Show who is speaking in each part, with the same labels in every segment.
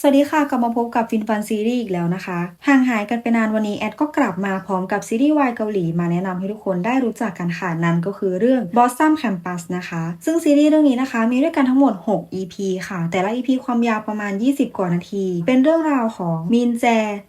Speaker 1: สวัสดีค่ะ กลับมาพบกับฟินฟันซีรีส์อีกแล้วนะคะ ห่างหายกันไปนานวันนี้แอดก็กลับมาพร้อมกับซีรีส์วายเกาหลีมาแนะนำให้ทุกคนได้รู้จักกันค่ะ นั่นก็คือเรื่อง Blossom Campus นะคะ ซึ่งซีรีส์เรื่องนี้นะคะ มีด้วยกันทั้งหมด 6 EP ค่ะ แต่ละ EP ความยาวประมาณ 20 กว่านาที เป็นเรื่องราวของมินแจ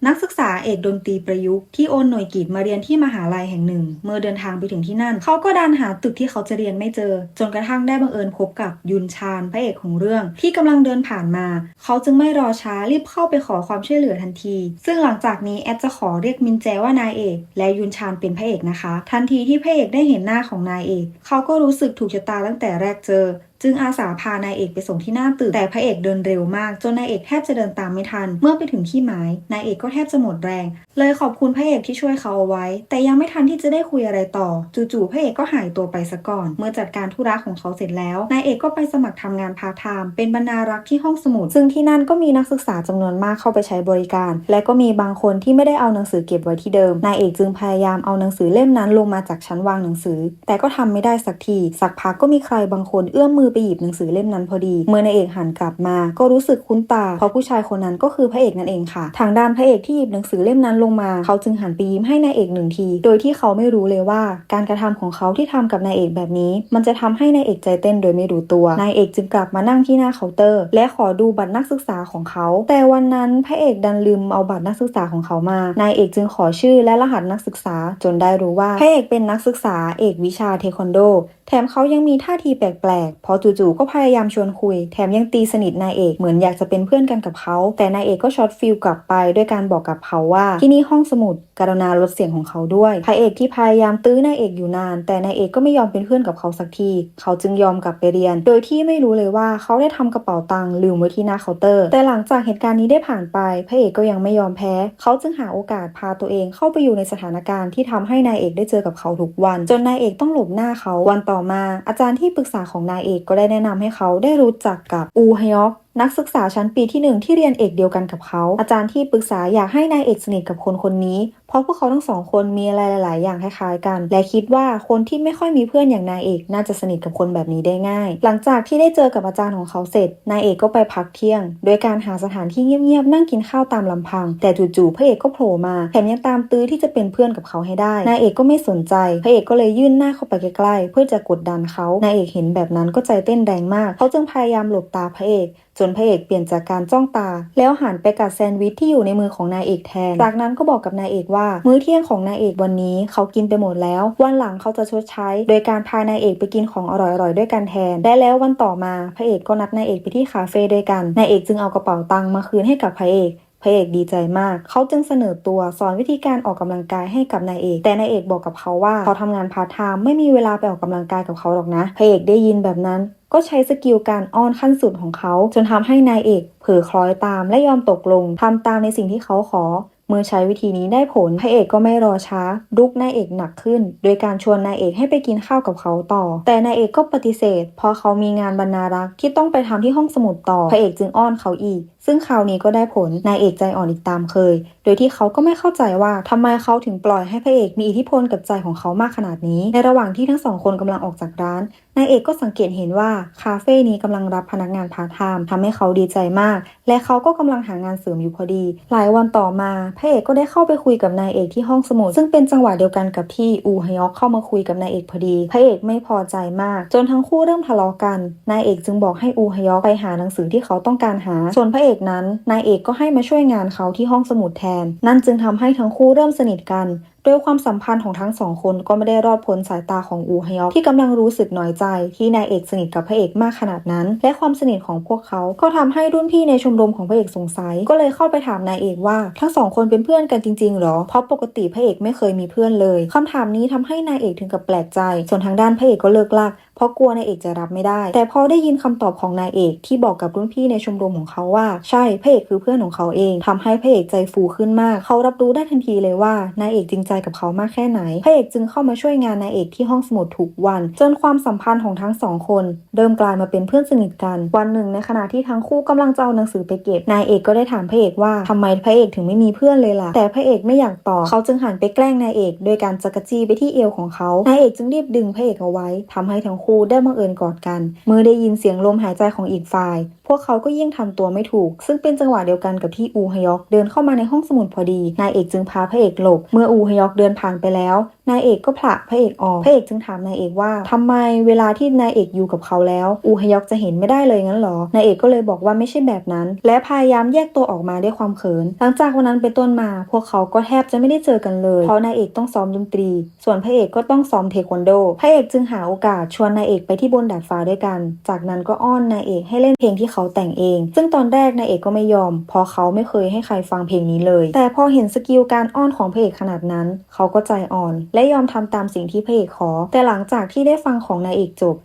Speaker 1: นักศึกษาเอกดนตรีประยุกต์ที่โอนหน่วยกิจมาเรียนที่มหาลัยแห่งหนึ่ง เมื่อเดินทางไปถึงที่นั่น เขาก็ดันหาตึกที่เขาจะเรียนไม่เจอ จนกระทั่งได้บังเอิญพบกับยุนชานพระเอกของเรื่อง ที่กำลังเดินผ่านมา เขาจึงไม่รอช้ารีบเข้าไปขอความช่วยเหลือทันที ซึ่งหลังจากนี้แอดจะขอเรียกมินแจว่านายเอก และยุนชานเป็นพระเอกนะคะ ทันทีที่พระเอกได้เห็นหน้าของนายเอก เขาก็รู้สึกถูกชะตาตั้งแต่แรกเจอ จึงอาสาพานายเอกไปส่งที่หน้าตึกแต่พระเอกเดินเร็วมาก จนนายเอกแทบจะเดินตามไม่ทัน เมื่อไปถึงที่หมายนายเอกก็แทบจะหมดแรง เลยขอบคุณพระเอกที่ช่วยเขาเอาไว้ แต่ยังไม่ทันที่จะได้คุยอะไรต่อ จู่ๆพระเอกก็หายตัวไปซะก่อน เมื่อจัดการธุระของเขาเสร็จแล้วนายเอกก็ไปสมัครทำงานพาร์ทไทม์เป็นบรรณารักษ์ที่ห้องสมุด ซึ่งที่นั่นก็มีนักศึกษาจำนวนมากเข้าไปใช้บริการ และก็มีบางคนที่ไม่ได้เอาหนังสือเก็บไว้ที่เดิมนายเอกจึงพยายามเอาหนังสือเล่มนั้นลงมาจากชั้นวางหนังสือ แต่ก็ทำไม่ได้สักทีสักพักก็มีใครบางคนเอื้อมมือไปหยิบหนังสือเล่มนั้นพอดี เมื่อนายเอกหันกลับมา ก็รู้สึกคุ้นตา เพราะผู้ชายคนนั้นก็คือพระเอกนั่นเองค่ะ ทางด้านพระเอกที่หยิบหนังสือเล่มนั้นลงมา เขาจึงหันไปยิ้มให้นายเอกหนึ่งที โดยที่เขาไม่รู้เลยว่า การกระทำของเขาที่ทำกับนายเอกแบบนี้ มันจะทำให้นายเอกใจเต้นโดยไม่รู้ตัวนายเอกจึงกลับมานั่งที่หน้าเคาน์เตอร์ และขอดูบัตรนักศึกษาของเขา แต่วันนั้นพระเอกดันลืมเอาบัตรนักศึกษาของเขามา นายเอกจึงขอชื่อและรหัสนักศึกษา จนได้รู้ว่าพระเอกเป็นนักศึกษาเอกวิชาเทควันโด แถมเขายังมีท่าทีแปลกๆพอจู่ๆก็พยายามชวนคุย แถมยังตีสนิทนายเอกเหมือนอยากจะเป็นเพื่อนกันกับเขา แต่นายเอกก็ช็อตฟิลกลับไปด้วยการบอกกับเขาว่า ที่นี่ห้องสมุดกรุณาลดเสียงของเขาด้วยพระเอกที่พยายามตื้อนายเอกอยู่นาน แต่นายเอกก็ไม่ยอมเป็นเพื่อนกับเขาสักที เขาจึงยอมกลับไปเรียน โดยที่ไม่รู้เลยว่าเขาได้ทำกระเป๋าตังค์ลืมไว้ที่หน้าเคาน์เตอร์ แต่หลังจากเหตุการณ์นี้ได้ผ่านไป พระเอกก็ยังไม่ยอมแพ้ เขาจึงหาโอกาสพาตัวเองเข้าไปอยู่ในสถานการณ์ที่ทำให้นายเอกได้เจอกับเขาทุกวัน จนนายเอกต้องหลบหน้าเขาวันต่อมา อาจารย์ที่ปรึกษาของนายเอกก็ได้แนะนำให้เขาได้รู้จักกับอูฮยอกนักศึกษาชั้นปีที่หนึ่งที่เรียนเอกเดียวกันกับเขา อาจารย์ที่ปรึกษาอยากให้นายเอกสนิทกับคนคนนี้ เพราะพวกเขาทั้งสองคนมีอะไรหลาย ๆ อย่างคล้าย ๆ กัน และคิดว่าคนที่ไม่ค่อยมีเพื่อนอย่างนายเอกน่าจะสนิทกับคนแบบนี้ได้ง่าย หลังจากที่ได้เจอกับอาจารย์ของเขาเสร็จ นายเอกก็ไปพักเที่ยง โดยการหาสถานที่เงียบ ๆ นั่งกินข้าวตามลำพัง แต่จู่ๆพระเอกก็โผล่มาแถมยังตามตื้อที่จะเป็นเพื่อนกับเขาให้ได้ นายเอกก็ไม่สนใจ พระเอกก็เลยยื่นหน้าเข้าไปใกล้ ๆ เพื่อจะกดดันเขา นายเอกเห็นแบบนั้นก็ใจเต้นแรงมาก เขาจึงพยายามหลบตาพระเอก จนพระเอกเปลี่ยนจากการจ้องตา แล้วหันไปกัดแซนด์วิชที่อยู่ในมือของนายเอกแทน จากนั้นก็บอกกับนายเอกว่า มื้อเที่ยงของนายเอกวันนี้เขากินไปหมดแล้ว วันหลังเขาจะชดใช้ โดยการพานายเอกไปกินของอร่อยๆด้วยกันแทน ได้แล้ววันต่อมาพระเอกก็นัดนายเอกไปที่คาเฟ่ด้วยกันนายเอกจึงเอากระเป๋าตังค์มาคืนให้กับพระเอก พระเอกดีใจมาก เขาจึงเสนอตัวสอนวิธีการออกกำลังกายให้กับนายเอก แต่นายเอกบอกกับเขาว่าเขาทำงานพาร์ทไทม์ไม่มีเวลาไปออกกำลังกายกับเขาหรอกนะ พระเอกได้ยินแบบนั้น ก็ใช้สกิลการอ้อนขั้นสุดของเขา จนทำให้นายเอก เผลอคล้อยตามและยอมตกลงทำตามในสิ่งที่เขาขอเมื่อใช้วิธีนี้ได้ผล พระเอกก็ไม่รอช้ารุกนายเอกหนักขึ้น โดยการชวนนายเอกให้ไปกินข้าวกับเขาต่อ แต่นายเอกก็ปฏิเสธ เพราะเขามีงานบรรณารักษ์ที่ต้องไปทำที่ห้องสมุดต่อ พระเอกจึงอ้อนเขาอีกซึ่งคราวนี้ก็ได้ผลนายเอกใจอ่อนอีกตามเคย โดยที่เขาก็ไม่เข้าใจว่าทำไมเขาถึงปล่อยให้พระเอกมีอิทธิพลกับใจของเขามากขนาดนี้ ในระหว่างที่ทั้งสองคนกำลังออกจากร้านนายเอกก็สังเกตเห็นว่าคาเฟ่นี้กำลังรับพนักงานพาร์ทไทม์ทำให้เขาดีใจมาก และเขาก็กำลังหางานเสริมอยู่พอดี หลายวันต่อมาพระเอกก็ได้เข้าไปคุยกับนายเอกที่ห้องสมุดซึ่งเป็นจังหวะเดียวกันกับที่อูฮยอกเข้ามาคุยกับนายเอกพอดี พระเอกไม่พอใจมาก จนทั้งคู่เริ่มทะเลาะกันนายเอกจึงบอกให้อูฮยอกไปหาหนังสือที่เขาต้องการหาส่วนพระเอกนั้น นายเอกก็ให้มาช่วยงานเขาที่ห้องสมุดแทน นั่นจึงทำให้ทั้งคู่เริ่มสนิทกัน โดยความสัมพันธ์ของทั้งสองคนก็ไม่ได้รอดพ้นสายตาของอูฮยอกที่กำลังรู้สึกน้อยใจ ที่นายเอกสนิทกับพระเอกมากขนาดนั้น และความสนิทของพวกเขาก็ทำให้รุ่นพี่ในชมรมของพระเอกสงสัย ก็เลยเข้าไปถามนายเอกว่าทั้งสองคนเป็นเพื่อนกันจริงๆหรอ เพราะปกติพระเอกไม่เคยมีเพื่อนเลยคำถามนี้ทำให้นายเอกถึงกับแปลกใจ ส่วนทางด้านพระเอกก็เลิกลากเพราะกลัวนายเอกจะรับไม่ได้ แต่พอได้ยินคำตอบของนายเอกที่บอกกับรุ่นพี่ในชมรมของเขาว่า ใช่พระเอกคือเพื่อนของเขาเองทำให้พระเอกใจฟูขึ้นมาก เขารับรู้ได้ทันทีเลยว่านายเอกจริงใจกับเขามากแค่ไหน พระเอกจึงเข้ามาช่วยงานนายเอกที่ห้องสมุดทุกวัน จนความสัมพันธ์ของทั้งสองคนเริ่มกลายมาเป็นเพื่อนสนิทกัน วันหนึ่งในขณะที่ทั้งคู่กำลังจะเอาหนังสือไปเก็บ นายเอกก็ได้ถามพระเอกว่าทำไมพระเอกถึงไม่มีเพื่อนเลยล่ะ แต่พระเอกไม่อยากตอบ เขาจึงหันไปแกล้งนายเอกโดยการจักรจี้ไปที่เอวของเขา นายเอกจึงรีบดึงพระเอกเอาไว้ทำให้ทั้งคู่ได้บังเอิญกอดกัน เมื่อได้ยินเสียงลมหายใจของอีกฝ่าย พวกเขาก็ยิ่งทำตัวไม่ถูก ซึ่งเป็นจังหวะเดียวกันกับที่อูฮยอกเดินเข้ามาในห้องสมุดพอดี นายเอกจึงพาพระเอกหลบ เมื่ออูฮยอกเดินผ่านไปแล้ว นายเอกก็ผละพระเอกออกพระเอกจึงถามนายเอกว่าทำไมเวลาที่นายเอกอยู่กับเขาแล้ว อูฮยอกจะเห็นไม่ได้เลยงั้นหรอนายเอกก็เลยบอกว่าไม่ใช่แบบนั้น และพยายามแยกตัวออกมาด้วยความเขิน หลังจากวันนั้นเป็นต้นมา พวกเขาก็แทบจะไม่ได้เจอกันเลยเพราะนายเอกต้องซ้อมดนตรี ส่วนพระเอกก็ต้องซ้อมเทควันโดพระเอกจึงหาโอกาสชวนนายเอกไปที่บนดาดฟ้าด้วยกัน จากนั้นก็อ้อนนายเอกให้เล่นเพลงที่เขาแต่งเอง ซึ่งตอนแรกนายเอกก็ไม่ยอมเพราะเขาไม่เคยให้ใครฟังเพลงนี้เลย แต่พอเห็นสกิลการอ้อนของพระเอกขนาดนั้น เขาก็ใจอ่อนและยอมทำตามสิ่งที่พระเอกขอ แต่หลังจากที่ได้ฟังของนายเอกจบ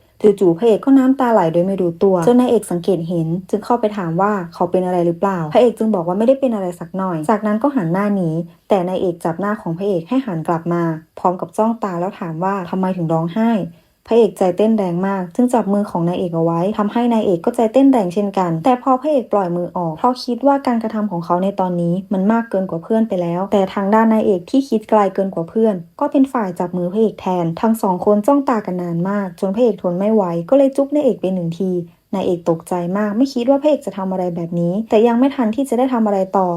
Speaker 1: จู่ๆพระเอกก็น้ำตาไหลโดยไม่รู้ตัวจนนายเอกสังเกตเห็น จึงเข้าไปถามว่าเขาเป็นอะไรหรือเปล่า พระเอกจึงบอกว่าไม่ได้เป็นอะไรสักหน่อย จากนั้นก็หันหน้าหนีแต่นายเอกจับหน้าของพระเอกให้หันกลับมา พร้อมกับจ้องตาแล้วถามว่าทำไมถึงร้องไห้ พระเอกใจเต้นแรงมาก จึงจับมือของนายเอกเอาไว้ทำให้นายเอกก็ใจเต้นแรงเช่นกัน แต่พอพระเอกปล่อยมือออกเพราะคิดว่าการกระทำของเขาในตอนนี้มันมากเกินกว่าเพื่อนไปแล้ว แต่ทางด้านนายเอกที่คิดไกลเกินกว่าเพื่อน ก็เป็นฝ่ายจับมือพระเอกแทน ทั้งสองคนจ้องตากันนานมาก จนพระเอกทนไม่ไหวก็เลยจุ๊บนายเอกไปหนึ่งทีนายเอกตกใจมากไม่คิดว่าพระเอกจะทำอะไรแบบนี้ แต่ยังไม่ทันที่จะได้ทำอะไรต่อ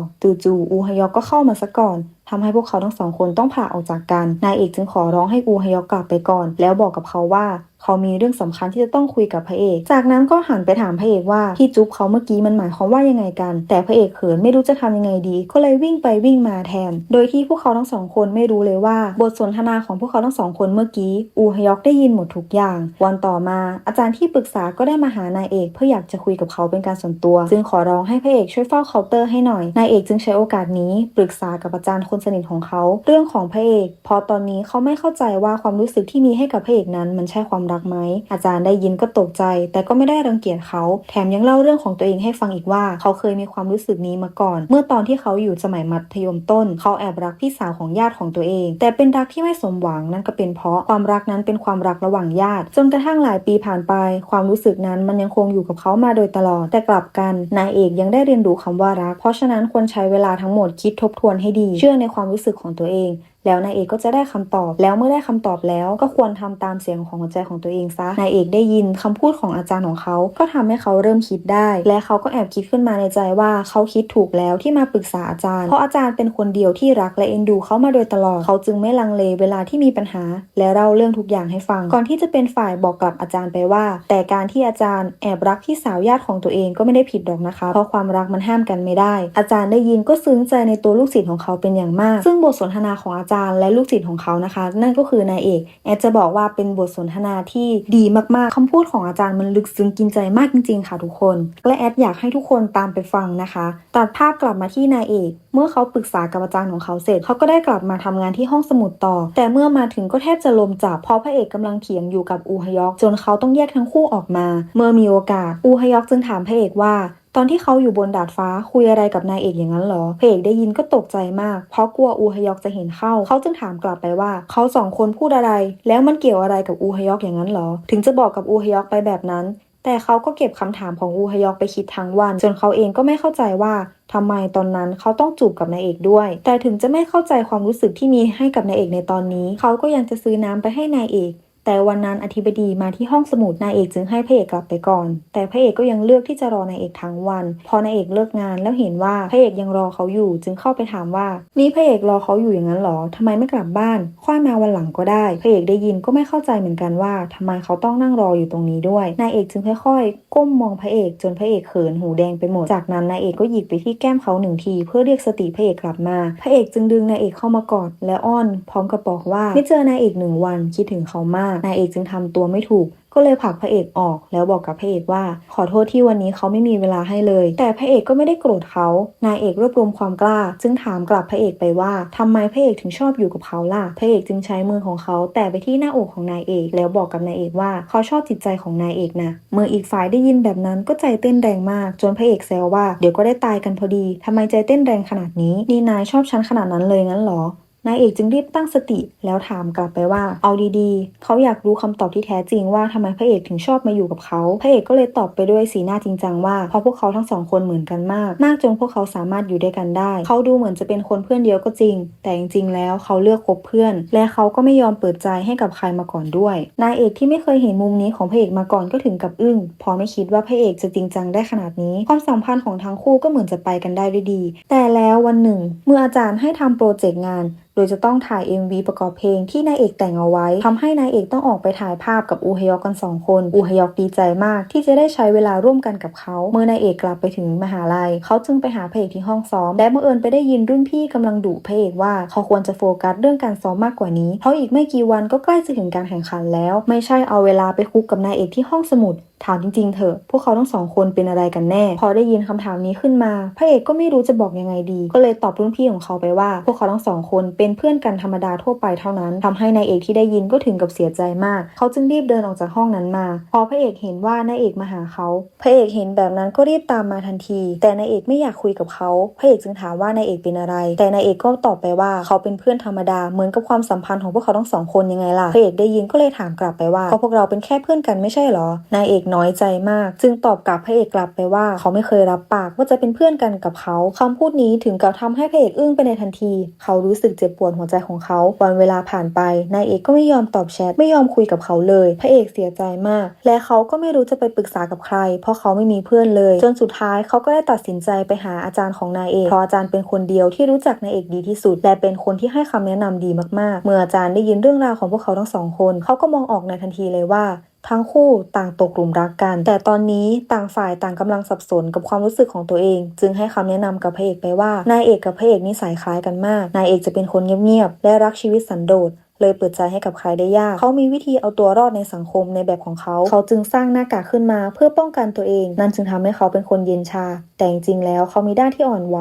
Speaker 1: จู่ๆอูฮยอกก็เข้ามาซะก่อน ทำให้พวกเขาทั้งสองคนต้องผ่าออกจากกัน นายเอกจึงขอร้องให้อูฮยอกกลับไปก่อน แล้วบอกกับเขาว่าเขามีเรื่องสำคัญที่จะต้องคุยกับพระเอก จากนั้นก็หันไปถามพระเอกว่าที่จุ๊บเขาเมื่อกี้มันหมายความว่ายังไงกัน แต่พระเอกเขินไม่รู้จะทำยังไงดี ก็เลยวิ่งไปวิ่งมาแทน โดยที่พวกเขาทั้งสองคนไม่รู้เลยว่า บทสนทนาของพวกเขาทั้งสองคนเมื่อกี้ อูฮยอกได้ยินหมดทุกอย่าง วันต่อมา อาจารย์ที่ปรึกษาก็ได้มาหานายเอก เพื่ออยากจะคุยกับเขาเป็นการส่วนตัว จึงขอร้องให้พระเอกช่วยเฝ้าเคาน์เตอร์ให้หน่อย นายเอกจึงใช้โอกาสนี้ปรึกษากับอาจารย์คนสนิทของเขา เรื่องของพระเอกพราะตอนนี้เขาไม่เข้าใจว่าความรู้สึกที่มีให้กับพระเอกนั้น มันใช่ความรักไหมอาจารย์ได้ยินก็ตกใจ แต่ก็ไม่ได้รังเกียจเขา แถมยังเล่าเรื่องของตัวเองให้ฟังอีกว่า เขาเคยมีความรู้สึกนี้มาก่อน เมื่อตอนที่เขาอยู่สมัยมัธยมต้น เขาแอบรักพี่สาวของญาติของตัวเอง แต่เป็นรักที่ไม่สมหวังนั่นก็เป็นเพราะความรักนั้นเป็นความรักระหว่างญาติ จนกระทั่งหลายปีผ่านไป ความรู้สึกนั้นมันยังคงอยู่กับเขามาโดยตลอด แต่กลับกันนายเอกยังได้เรียนรู้คำว่ารัก เพราะฉะนั้นควรใช้เวลาทั้งหมดคิดทบทวนให้ดี เชื่อในความรู้สึกของตัวเอง แล้วนายเอกก็จะได้คำตอบ แล้วเมื่อได้คำตอบแล้วก็ควรทำตามเสียงของหัวใจของตัวเองซะนายเอกได้ยินคำพูดของอาจารย์ของเขา ก็ทำให้เขาเริ่มคิดได้ และเขาก็แอบคิดขึ้นมาในใจว่าเขาคิดถูกแล้วที่มาปรึกษาอาจารย์ เพราะอาจารย์เป็นคนเดียวที่รักและเอ็นดูเขามาโดยตลอด เขาจึงไม่ลังเลเวลาที่มีปัญหา และเล่าเรื่องทุกอย่างให้ฟัง ก่อนที่จะเป็นฝ่ายบอกกับอาจารย์ไปว่า แต่การที่อาจารย์แอบรักพี่สาวญาติของตัวเองก็ไม่ได้ผิดหรอกนะคะ เพราะความรักมันห้ามกันไม่ได้ อาจารย์ได้ยินก็ซึ้งใจในตัวลูกศิษย์ของเขาเป็นอย่างมาก ซึ่งบทสนทนาของอาจารย์และลูกศิษย์ของเขานะคะ นั่นก็คือนายเอกแอดจะบอกว่าเป็นบทสนทนาที่ดีมากๆคำพูดของอาจารย์มันลึกซึ้งกินใจมากจริง ๆ ค่ะทุกคน และแอดอยากให้ทุกคนตามไปฟังนะคะ ตัดภาพกลับมาที่นายเอก เมื่อเขาปรึกษากับอาจารย์ของเขาเสร็จ เขาก็ได้กลับมาทำงานที่ห้องสมุดต่อ แต่เมื่อมาถึงก็แทบจะลมจับเพราะพระเอกกำลังเถียงอยู่กับอูฮยอก จนเขาต้องแยกทั้งคู่ออกมา เมื่อมีโอกาสอูฮยอกจึงถามพระเอกว่า ตอนที่เขาอยู่บนดาดฟ้าคุยอะไรกับนายเอกอย่างนั้นเหรอพระเอกได้ยินก็ตกใจมาก เพราะกลัวอูฮยอกจะเห็นเข้า เขาจึงถามกลับไปว่า เขาสองคนพูดอะไร แล้วมันเกี่ยวอะไรกับอูฮยอกอย่างนั้นเหรอ ถึงจะบอกกับอูฮยอกไปแบบนั้น แต่เขาก็เก็บคำถามของอูฮยอกไปคิดทั้งวัน จนเขาเองก็ไม่เข้าใจว่าทำไมตอนนั้นเขาต้องจูบกับนายเอกด้วย แต่ถึงจะไม่เข้าใจความรู้สึกที่มีให้กับนายเอกในตอนนี้ เขาก็ยังจะซื้อน้ำไปให้นายเอก แต่วันนั้นอธิบดีมาที่ห้องสมุดนายเอกจึงให้พระเอกกลับไปก่อน แต่พระเอกก็ยังเลือกที่จะรอนายเอกทั้งวัน พอนายเอกเลิกงานแล้วเห็นว่าพระเอกยังรอเขาอยู่ จึงเข้าไปถามว่า นี่พระเอกรอเขาอยู่อย่างนั้นหรอทำไมไม่กลับบ้านค่อยมาวันหลังก็ได้ พระเอกได้ยินก็ไม่เข้าใจเหมือนกันว่าทำไมเขาต้องนั่งรออยู่ตรงนี้ด้วย นายเอกจึงค่อยๆ ก้มมองพระเอกจนพระเอกเขินหูแดงไปหมด จากนั้นนายเอกก็หยิกไปที่แก้มเขาหนึ่งที เพื่อเรียกสติพระเอกกลับมา พระเอกจึงดึงนายเอกเข้ามากอดและอ้อน พร้อมกับบอกว่า ไม่เจอนายเอกหนึ่งวันคิดถึงเขามาก นายเอกจึงทำตัวไม่ถูก ก็เลยผลักพระเอกออก แล้วบอกกับพระเอกว่า ขอโทษที่วันนี้เขาไม่มีเวลาให้เลย แต่พระเอกก็ไม่ได้โกรธเขา นายเอกรวบรวมความกล้า จึงถามกลับพระเอกไปว่าทำไมพระเอกถึงชอบอยู่กับเขาล่ะ พระเอกจึงใช้มือของเขาแตะไปที่หน้าอกของนายเอก แล้วบอกกับนายเอกว่าเขาชอบจิตใจของนายเอกนะเมื่ออีกฝ่ายได้ยินแบบนั้นก็ใจเต้นแรงมาก จนพระเอกแซวว่าเดี๋ยวก็ได้ตายกันพอดีทำไมใจเต้นแรงขนาดนี้นี่นายชอบฉันขนาดนั้นเลยงั้นเหรอ นายเอกจึงรีบตั้งสติแล้วถามกลับไปว่า เอาดีๆ เขาอยากรู้คำตอบที่แท้จริงว่าทำไมพระเอกถึงชอบมาอยู่กับเขา พระเอกก็เลยตอบไปด้วยสีหน้าจริงจังว่า เพราะพวกเขาทั้งสองคนเหมือนกันมาก มากจนพวกเขาสามารถอยู่ด้วยกันได้ เขาดูเหมือนจะเป็นคนเพื่อนเดียวก็จริง แต่จริงๆ แล้วเขาเลือกคบเพื่อน และเขาก็ไม่ยอมเปิดใจให้กับใครมาก่อนด้วย นายเอกที่ไม่เคยเห็นมุมนี้ของพระเอกมาก่อนก็ถึงกับอึ้งพราะไม่คิดว่าพระเอกจะจริงจังได้ขนาดนี้ ความสัมพันธ์ของทั้งคู่ก็เหมือนจะไปกันได้ด้วยดี แต่แล้ววันหนึ่ง เมื่ออาจารย์ให้ทำโปรเจกต์งานโดยจะต้องถ่าย MV ประกอบเพลงที่นายเอกแต่งเอาไว้ทำให้นายเอกต้องออกไปถ่ายภาพกับอูฮยอกกันสองคน อูฮยอกดีใจมากที่จะได้ใช้เวลาร่วมกันกับเขา เมื่อนายเอกกลับไปถึงมหาลัย เขาจึงไปหาพระเอกที่ห้องซ้อม และบังเอิญไปได้ยินรุ่นพี่กำลังดุพระเอกว่าเขาควรจะโฟกัสเรื่องการซ้อมมากกว่านี้ เพราะอีกไม่กี่วันก็ใกล้จะถึงการแข่งขันแล้ว ไม่ใช่เอาเวลาไปคุกกับนายเอกที่ห้องสมุด ถามจริงๆเถอะ พวกเขาทั้งสองคนเป็นอะไรกันแน่ พอได้ยินคำถามนี้ขึ้นมา พระเอกก็ไม่รู้จะบอกยังไงดี ก็เลยตอบรุ่นพี่ของเขาไปว่า พวกเขาทั้งสองคนเป็นเพื่อนกันธรรมดาทั่วไปเท่านั้นทำให้นายเอกที่ได้ยินก็ถึงกับเสียใจมาก เขาจึงรีบเดินออกจากห้องนั้นมา พอพระเอกเห็นว่านายเอกมาหาเขา พระเอกเห็นแบบนั้นก็รีบตามมาทันที แต่นายเอกไม่อยากคุยกับเขา พระเอกจึงถามว่านายเอกเป็นอะไร แต่นายเอกก็ตอบไปว่าเขาเป็นเพื่อนธรรมดา เหมือนกับความสัมพันธ์ของพวกเขาทั้งสองคนยังไงล่ะ พระเอกได้ยินก็เลยถามกลับไปว่าก็พวกเราเป็นแค่เพื่อนกันไม่ใช่เหรอนายเอกน้อยใจมาก จึงตอบกลับพระเอกกลับไปว่าเขาไม่เคยรับปากว่าจะเป็นเพื่อนกันกับเขาคำพูดนี้ถึงกับทำให้พระเอกอึ้งไปในทันที เขารู้สึกเจ็บปวดหัวใจของเขาวันเวลาผ่านไปนายเอกก็ไม่ยอมตอบแชทไม่ยอมคุยกับเขาเลย พระเอกเสียใจมาก และเขาก็ไม่รู้จะไปปรึกษากับใคร เพราะเขาไม่มีเพื่อนเลย จนสุดท้ายเขาก็ได้ตัดสินใจไปหาอาจารย์ของนายเอกเพราะอาจารย์เป็นคนเดียวที่รู้จักนายเอกดีที่สุด และเป็นคนที่ให้คำแนะนำดีมากๆ เมื่ออาจารย์ได้ยินเรื่องราวของพวกเขาทั้งสองคน เขาก็มองออกในทันทีเลยว่า ทั้งคู่ต่างตกหลุมรักกัน แต่ตอนนี้ต่างฝ่ายต่างกำลังสับสนกับความรู้สึกของตัวเอง จึงให้คำแนะนำกับพระเอกไปว่านายเอกกับพระเอกนิสัยคล้ายกันมาก นายเอกจะเป็นคนเงียบๆและรักชีวิตสันโดษ เลยเปิดใจให้กับใครได้ยาก เขามีวิธีเอาตัวรอดในสังคมในแบบของเขา เขาจึงสร้างหน้ากากขึ้นมาเพื่อป้องกันตัวเอง นั่นจึงทำให้เขาเป็นคนเย็นชา แต่จริงๆแล้วเขามีด้านที่อ่อนไหว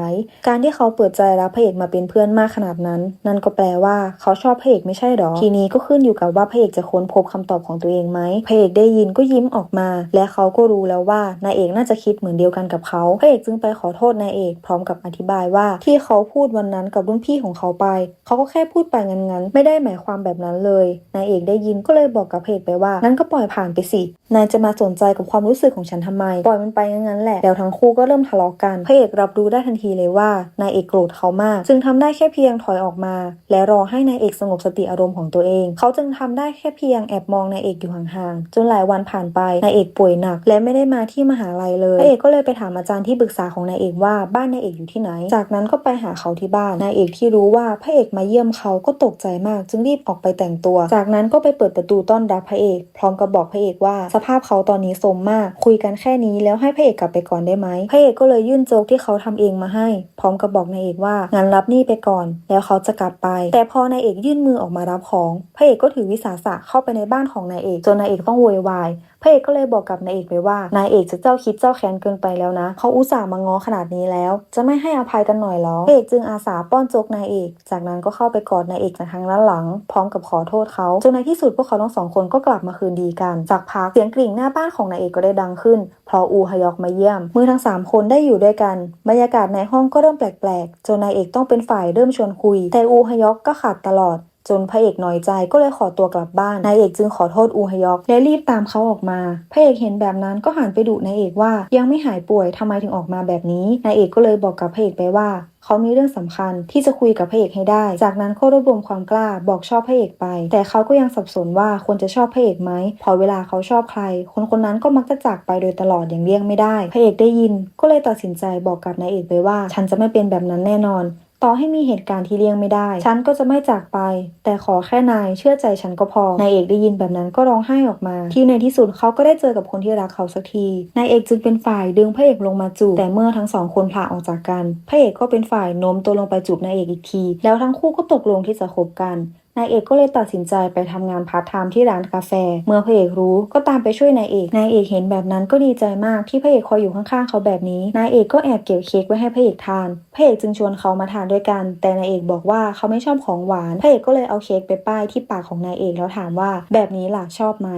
Speaker 1: การที่เขาเปิดใจรับพระเอกมาเป็นเพื่อนมากขนาดนั้น นั่นก็แปลว่าเขาชอบพระเอกไม่ใช่หรอ ทีนี้ก็ขึ้นอยู่กับว่าพระเอกจะค้นพบคำตอบของตัวเองไหมพระเอกได้ยินก็ยิ้มออกมา และเขาก็รู้แล้วว่านายเอกน่าจะคิดเหมือนเดียวกันกับเขาพระเอกจึงไปขอโทษนายเอก พร้อมกับอธิบายว่าที่เขาพูดวันนั้นกับรุ่นพี่ของเขาไป เขาก็แค่พูดไปงั้นๆ ไม่ได้หมายความแบบนั้นเลยนายเอกได้ยินก็เลยบอกกับพเอกไปว่านั้นก็ปล่อยผ่านไปสินายจะมาสนใจกับความรู้สึกของฉันทำไม ปล่อยมันไปงั้นแหละแล้วทั้งคู่ก็เริ่มทะเลาะกันพระเอกรับรู้ได้ทันทีเลยว่านายเอกโกรธเขามาก จึงทำได้แค่เพียงถอยออกมา และรอให้นายเอกสงบสติอารมณ์ของตัวเอง เขาจึงทำได้แค่เพียงแอบมองนายเอกอยู่ห่างๆจนหลายวันผ่านไปนายเอกป่วยหนัก และไม่ได้มาที่มหาลัยเลยพระเอกก็เลยไปถามอาจารย์ที่ปรึกษาของนายเอกว่าบ้านนายเอกอยู่ที่ไหน จากนั้นก็ไปหาเขาที่บ้านนายเอกที่รู้ว่าพระเอกมาเยี่ยมเขาก็ตกใจมาก จึงรีบออกไปแต่งตัว จากนั้นก็ไปเปิดประตูต้อนรับพระเอก พร้อมกับบอกพระเอกว่า สภาพเขาตอนนี้โทรมมาก คุยกันแค่นี้แล้วให้พระเอกกลับไปก่อนได้ไหมพระเอกก็เลยยื่นโจ๊กที่เขาทำเองมาให้ พร้อมกับบอกนายเอกว่างั้นรับนี่ไปก่อน แล้วเขาจะกลับไป แต่พอนายเอกยื่นมือออกมารับของ พระเอกก็ถือวิสาสะเข้าไปในบ้านของนายเอกจนนายเอกต้องโวยวายพระเอกก็เลยบอกกับนายเอกไปว่านายเอกจะเจ้าคิดเจ้าแค้นเกินไปแล้วนะ เขาอุตส่าห์มาง้อขนาดนี้แล้ว จะไม่ให้อภัยกันหน่อยหรอพระเอกจึงอาสาป้อนโจกนายเอก จากนั้นก็เข้าไปกอดนายเอกจากทางด้านหลัง พร้อมกับขอโทษเขาจนในที่สุดพวกเขาทั้งสองคนก็กลับมาคืนดีกัน จากพักเสียงกริ่งหน้าบ้านของนายเอกก็ได้ดังขึ้นเพราะอูฮยอกมาเยี่ยม มือทั้งสามคนได้อยู่ด้วยกันบรรยากาศในห้องก็เริ่มแปลกๆจนนายเอกต้องเป็นฝ่ายเริ่มชวนคุย แต่อูฮยอกก็ขาดตลอด จนพระเอกน้อยใจก็เลยขอตัวกลับบ้านนายเอกจึงขอโทษอูฮยอกและรีบตามเขาออกมาพระเอกเห็นแบบนั้นก็หันไปดุนายเอกว่ายังไม่หายป่วยทำไมถึงออกมาแบบนี้นายเอกก็เลยบอกกับพระเอกไปว่าเขามีเรื่องสำคัญที่จะคุยกับพระเอกให้ได้ จากนั้นก็รวบรวมความกล้าบอกชอบพระเอกไป แต่เขาก็ยังสับสนว่าควรจะชอบพระเอกไหม พอเวลาเขาชอบใคร คนคนนั้นก็มักจะจากไปโดยตลอดอย่างเลี่ยงไม่ได้ พระเอกได้ยิน ก็เลยตัดสินใจบอกกับนายเอกไปว่า ฉันจะไม่เป็นแบบนั้นแน่นอน ต่อให้มีเหตุการณ์ที่เลี่ยงไม่ได้ ฉันก็จะไม่จากไป แต่ขอแค่นายเชื่อใจฉันก็พอนายเอกได้ยินแบบนั้นก็ร้องไห้ออกมา ที่ในที่สุดเขาก็ได้เจอกับคนที่รักเขาสักทีนายเอกจึงเป็นฝ่ายดึงพระเอกลงมาจูบแต่เมื่อทั้งสองคนผละออกจากกันพระเอกก็เป็นฝ่ายโน้มตัวลงไปจูบนายเอกอีกที แล้วทั้งคู่ก็ตกลงที่จะคบกัน นายเอกก็เลยตัดสินใจไปทำงานพาร์ทไทม์ที่ร้านกาแฟ เมื่อพระเอกรู้ก็ตามไปช่วยนายเอกนายเอกเห็นแบบนั้นก็ดีใจมากที่พระเอกคอยอยู่ข้างๆเขาแบบนี้นายเอกก็แอบเก็บเค้กไว้ให้พระเอกทานพระเอกจึงชวนเขามาทานด้วยกัน แต่นายเอกบอกว่าเขาไม่ชอบของหวานพระเอกก็เลยเอาเค้กไปป้ายที่ปากของนายเอกแล้วถามว่า แบบนี้ล่ะชอบไหม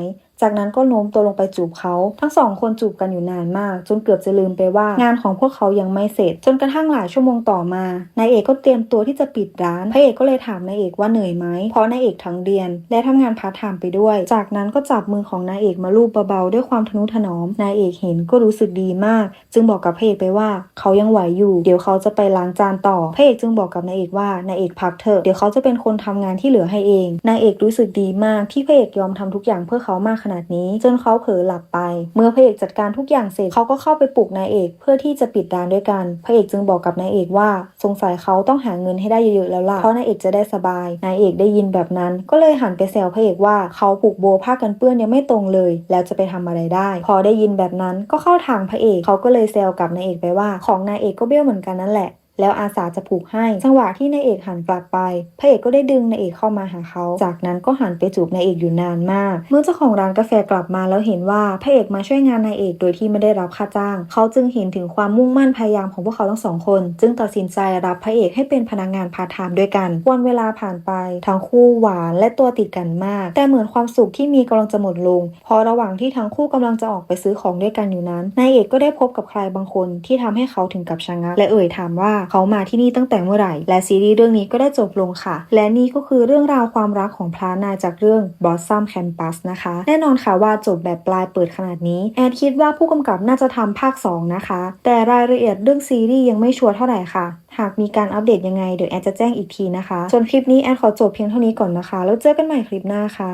Speaker 1: จากนั้นก็โน้มตัวลงไปจูบเขา ทั้งสองคนจูบกันอยู่นานมาก จนเกือบจะลืมไปว่างานของพวกเขายังไม่เสร็จ จนกระทั่งหลายชั่วโมงต่อมานายเอกก็เตรียมตัวที่จะปิดร้านพระเอกก็เลยถามนายเอกว่าเหนื่อยไหมเพราะนายเอกทั้งเรียน และทำงานพาร์ทไทม์ไปด้วย จากนั้นก็จับมือของนายเอกมาลูบเบาๆด้วยความทนุถนอมนายเอกเห็นก็รู้สึกดีมาก จึงบอกกับพระเอกไปว่าเขายังไหวอยู่ เดี๋ยวเขาจะไปล้างจานต่อพระเอกจึงบอกกับนายเอกว่านายเอกพักเถอะเดี๋ยวเขาจะเป็นคนทำงานที่เหลือให้เองนายเอกรู้สึกดีมากที่พระเอกยอมทำทุกอย่างเพื่อเขามากขนาดนี้ จนเขาเผลอหลับไป เมื่อพระเอกจัดการทุกอย่างเสร็จเขาก็เข้าไปปลุกนายเอกเพื่อที่จะปิดร้านด้วยกัน พระเอกจึงบอกกับนายเอกว่า สงสัยเขาต้องหาเงินให้ได้เยอะๆแล้วล่ะเพราะนายเอกจะได้สบาย นายเอกได้ยินแบบนั้น ก็เลยหันไปแซวพระเอกว่าเขาผูกโบผ้ากันเปื้อนยังไม่ตรงเลย แล้วจะไปทำอะไรได้ พอได้ยินแบบนั้นก็เข้าทางพระเอกเขาก็เลยแซวกับนายเอกไปว่า ของนายเอกก็เบี้ยวเหมือนกันนั่นแหละ แล้วอาสาจะผูกให้จังหวะที่นายเอกหันกลับไปพระเอกก็ได้ดึงนายเอกเข้ามาหาเขา จากนั้นก็หันไปจูบนายเอกอยู่นานมาก เมื่อเจ้าของร้านกาแฟกลับมาแล้วเห็นว่าพระเอกมาช่วยงานนายเอกโดยที่ไม่ได้รับค่าจ้าง เขาจึงเห็นถึงความมุ่งมั่นพยายามของพวกเขาทั้งสองคน จึงตัดสินใจรับพระเอกให้เป็นพนักงานพาร์ทไทม์ด้วยกัน วันเวลาผ่านไปทั้งคู่หวานและตัวติดกันมาก แต่เหมือนความสุขที่มีกำลังจะหมดลงพราะระหว่างที่ทั้งคู่กำลังจะออกไปซื้อของด้วยกันอยู่นั้นนายเอกก็ได้พบกับใครบางคนที่ทำให้เขาถึงกับชะงักและเอ่ยถามว่าเขามาที่นี่ตั้งแต่เมื่อไหร่ และซีรีส์เรื่องนี้ก็ได้จบลงค่ะ และนี่ก็คือเรื่องราวความรักของพระนาจากเรื่อง Blossom Campus นะคะ แน่นอนค่ะว่าจบแบบปลายเปิดขนาดนี้ แอดคิดว่าผู้กำกับน่าจะทำภาค 2 นะคะ แต่รายละเอียดเรื่องซีรีส์ยังไม่ชัวร์เท่าไหร่ค่ะ หากมีการอัปเดตยังไงเดี๋ยวแอดจะแจ้งอีกทีนะคะ ส่วนคลิปนี้แอดขอจบเพียงเท่านี้ก่อนนะคะ แล้วเจอกันใหม่คลิปหน้าค่ะ